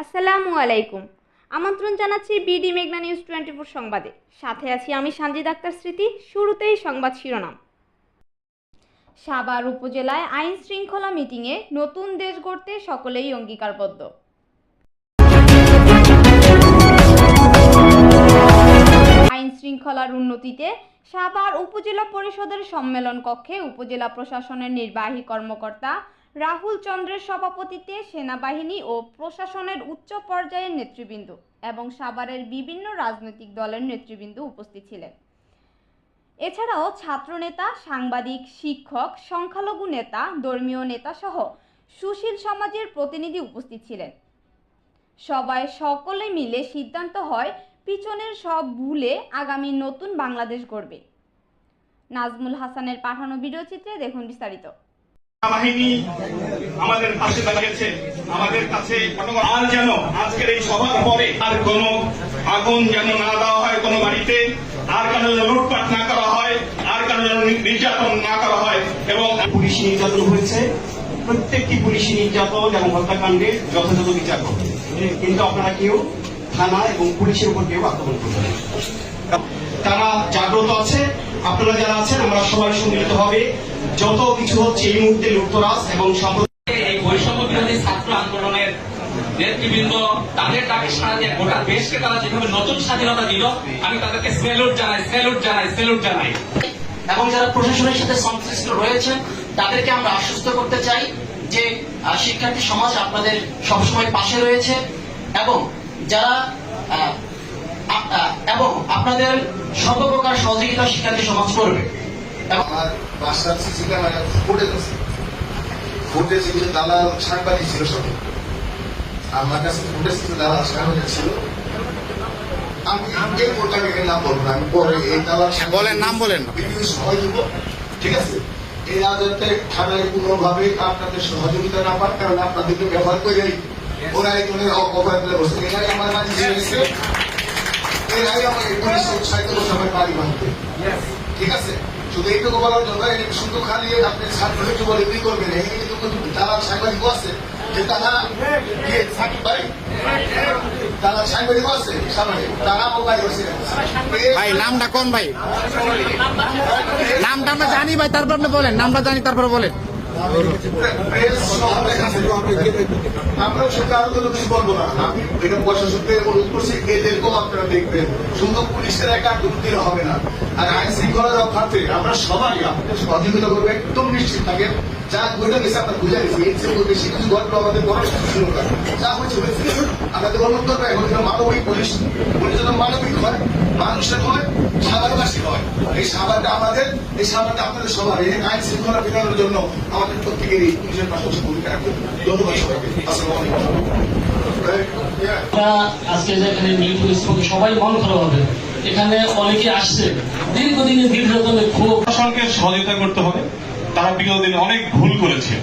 আসসালামু আলাইকুম। আমন্ত্রণ জানাচ্ছি বিডি মেঘনা নিউজ টোয়েন্টি ফোর সংবাদে। সাথে আছি আমি সানজিদ আক্তার স্মৃতি, শুরুতেই সংবাদ শিরোনাম। সাভার উপজেলায় আইন শৃঙ্খলা মিটিংয়ে নতুন দেশ গড়তে সকলেই অঙ্গীকারবদ্ধ। আইন শৃঙ্খলার উন্নতিতে সাভার উপজেলা পরিষদের সম্মেলন কক্ষে উপজেলা প্রশাসনের নির্বাহী কর্মকর্তা রাহুল চন্দ্রের সভাপতিত্বে সেনাবাহিনী ও প্রশাসনের উচ্চ পর্যায়ের নেতৃবৃন্দ এবং সাভারের বিভিন্ন রাজনৈতিক দলের নেতৃবৃন্দ উপস্থিত ছিলেন। এছাড়াও ছাত্রনেতা, সাংবাদিক, শিক্ষক, সংখ্যালঘু নেতা, ধর্মীয় নেতা সহ সুশীল সমাজের প্রতিনিধি উপস্থিত ছিলেন। সবাই সকলে মিলে সিদ্ধান্ত হয়, পিছনের সব ভুলে আগামী নতুন বাংলাদেশ গড়বে। নাজমুল হাসানের পাঠানো ভিডিও চিত্রে দেখুন বিস্তারিত। বাহিনী আমাদের পাশে দাঁড়িয়েছে। আমাদের কাছে আর যেন আজকের এই সভার পরে আর কোন আগুন যেন না দেওয়া হয় কোনো বাড়িতে, আর কেন যেন লুটপাট না করা হয়, আর কেন যেন নির্যাতন না করা হয় এবং পুলিশি নির্যাতন হয়েছে। প্রত্যেকটি পুলিশি নির্যাতন এবং হত্যাকাণ্ডের যথাযথ বিচার করবে কিন্তু আপনারা কেউ থানা এবং পুলিশের উপর কেউ আক্রমণ করবেন না। তারা জাগ্রত আছে আপনারা যারা আছেন আমরা সবাই সম্মিলিত হবে যত কিছু হচ্ছে এই মুহূর্তে লুপ্তরাজ এবং সাম্প্রদায়িক এই বৈষম্য বিরোধী ছাত্র আন্দোলনের নেতৃবৃন্দ তাদের ডাকে সাড়া দিয়ে গোটা দেশকে তারা যেভাবে নতুন স্বাধীনতা দিল আমি তাদেরকে স্যালুট জানাই স্যালুট জানাই স্যালুট জানাই এবং যারা প্রশাসনের সাথে সংশ্লিষ্ট রয়েছেন তাদেরকে আমরা আশ্বস্ত করতে চাই যে শিক্ষার্থী সমাজ আপনাদের সবসময় পাশে রয়েছে এবং যারা এবং আপনাদের সর্বপ্রকার সহযোগিতা শিক্ষার্থী সমাজ করবে। আমার বাসার সিসি ক্যামেরা দালাল সাংবাদিক ছিল সব। আমার কাছে ছিল দালাল সাংবাদিক ছিল। আমি এই নাম বলব আমি পরে এই দালাল বলেন নাম বলেন। বিভিন্ন সময় দিব ঠিক আছে? এরা যাতে থানায় কোনোভাবে আপনাদের সহযোগিতা না পান কারণ আপনাদেরকে ব্যবহার করে অপবাদ করে বসে এরাই আমার মাঝে এসে এরাই আমাকে উৎসাহিত করছে আমার বাড়ি ভাঙতে ঠিক আছে শুধু এইটুকু বলার জন্য এই শুধু খালি আপনি বলে কি করবেন এই কিন্তু তারা সাংবাদিক আছে যে তারা সাকিব ভাই তারা সাংবাদিক আছে সামনে তারা মোবাইল আছে ভাই নামটা কোন ভাই নামটা আমরা জানি ভাই তারপর আপনি বলেন নামটা জানি তারপর বলেন আমরাও সেটা আরও কোনো কিছু বলব না। আমি এটা প্রশাসনকে অনুরোধ করছি, এদেরকেও আপনারা দেখবেন। শুধু পুলিশের একা দুর্নীতি হবে না। আর আইন শৃঙ্খলা রক্ষার্থে আমরা সবাই আপনাদের সহযোগিতা করব, একদম নিশ্চিত থাকেন যা ঘটে গেছে আমরা বুঝে গেছি, এর চেয়ে বেশি কিছু ঘটলো আমাদের বড় না যা হয়েছে হয়েছে। আমাদের গণতন্ত্র এখন যেন মানবিক পুলিশ পুলিশ মানবিক হয়, মানুষের হয় সাবারবাসী হয়। এই সাবারটা আমাদের, এই সাবারটা আপনাদের সবার। এই আইন শৃঙ্খলা বিধানের জন্য আমাদের প্রত্যেকেরই পুলিশের পাশাপাশি ভূমিকা রাখবে ধন্যবাদ সবাইকে। আসসালামু আলাইকুম। আজকে যে এখানে মিলিত হয়েছি সবাই মন খারাপ হবে। এখানে অনেকে আসছে। দীর্ঘদিনের দীর্ঘদিনের খুব প্রশাসনকে সহযোগিতা করতে হবে। তারা বিগত দিনে অনেক ভুল করেছে।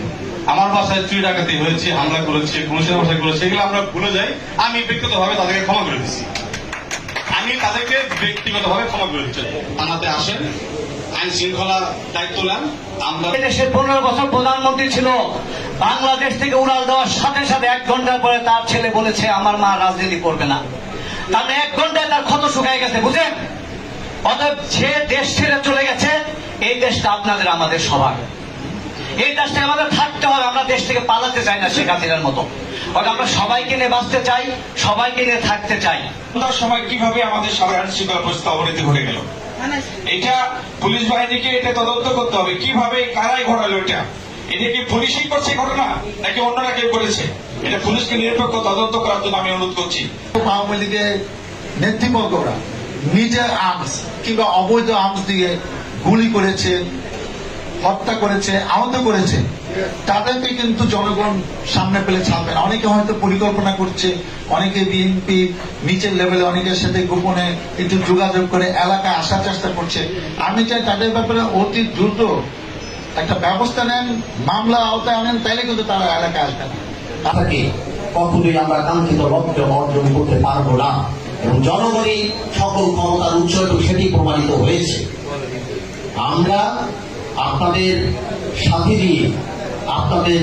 আমার বাসায় চুরি ডাকাতি হয়েছে হামলা করেছে পুলিশের বাসায় করেছে এগুলো আমরা ভুলে যাই। আমি ব্যক্তিগতভাবে তাদেরকে ক্ষমা করে দিচ্ছি। আমি তাদেরকে ব্যক্তিগতভাবে ক্ষমা করে দিচ্ছি। থানাতে আসেন আইন শৃঙ্খলা দায়িত্ব নেন। আমরা দেশের পনেরো বছর প্রধানমন্ত্রী ছিল। বাংলাদেশ থেকে উড়াল দেওয়ার সাথে সাথে এক ঘণ্টা পরে তার ছেলে বলেছে আমার মা রাজনীতি করবে না। তার এক ঘন্টায় তার ক্ষত শুকায় গেছে বুঝেন অতএব সে দেশ ছেড়ে চলে গেছে, এই দেশটা আপনাদের আমাদের সবার। এই দেশটা আমাদের থাকতে হবে, আমরা দেশ থেকে পালাতে চাই না শেখ হাসিনার মতো। অর্থাৎ আমরা সবাইকে নিয়ে বাঁচতে চাই, সবাইকে নিয়ে থাকতে চাই। সময় কীভাবে আমাদের সবার আইন শৃঙ্খলা অবনতি ঘটে গেল? এটা পুলিশ বাহিনীকে এটা তদন্ত করতে হবে। কীভাবে, কারাই ঘটালো এটা? এটা কি পুলিশই করছে ঘটনা, নাকি অন্যরা কেউ করেছে? এটা পুলিশকে নিরপেক্ষ তদন্ত করার জন্য আমি অনুরোধ করছি। আওয়ামী লীগের নেতৃবর্গরা নিজের আর্মস কিংবা অবৈধ আর্মস দিয়ে গুলি করেছে, হত্যা করেছে, আহত করেছে, তাদেরকে কিন্তু জনগণ সামনে পেলে ছাড়বে না। অনেকে হয়তো পরিকল্পনা করছে, অনেকে বিএনপি নিচের লেভেলে অনেকের সাথে গোপনে একটু যোগাযোগ করে এলাকায় আসার চেষ্টা করছে। আমি চাই তাদের ব্যাপারে অতি দ্রুত একটা ব্যবস্থা নেন, মামলা আওতায় আনেন, তাইলে কিন্তু তারা এলাকায় আসবে না। তাকে কখনোই আমরা কাঙ্ক্ষিত লক্ষ্য অর্জন করতে পারব না এবং জনগণই সকল ক্ষমতার উৎস এবং সেটি প্রমাণিত হয়েছে আমরা আপনাদের সাথে নিয়ে, আপনাদের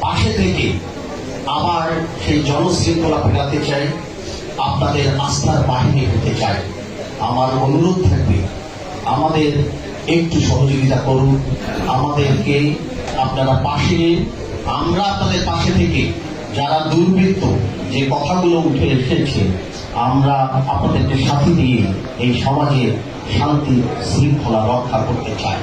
পাশে থেকে আবার সেই জনশৃঙ্খলা ফেরাতে চাই, আপনাদের আস্থার বাহিনী হতে চাই আমার অনুরোধ থাকবে, আমাদের একটু সহযোগিতা করুন, আমাদেরকে আপনারা পাশে। আমরা আপনাদের পাশে থেকে যারা দুর্বৃত্ত যে কথাগুলো উঠে এসেছে, আমরা আপনাদেরকে সাথে দিয়ে এই সমাজে শান্তি শৃঙ্খলা রক্ষা করতে চাই।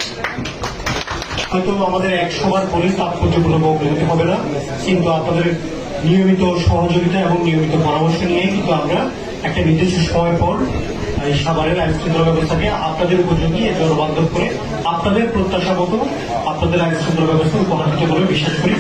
হয়তো আমাদের একশোবার পরে তাৎপর্যপূর্ণ বক্তব্য হবে না, কিন্তু আপনাদের নিয়মিত সহযোগিতা এবং নিয়মিত পরামর্শ নিয়ে কিন্তু আমরা একটা নির্দিষ্ট সময় পর সাভারের আইন শৃঙ্খলা ব্যবস্থাকে আপনাদের উপযোগী জনবান্ধব করে আপনাদের প্রত্যাশা মতো আপনাদের আইন শৃঙ্খলা ব্যবস্থা উপহার দিতে বলে বিশ্বাস করি।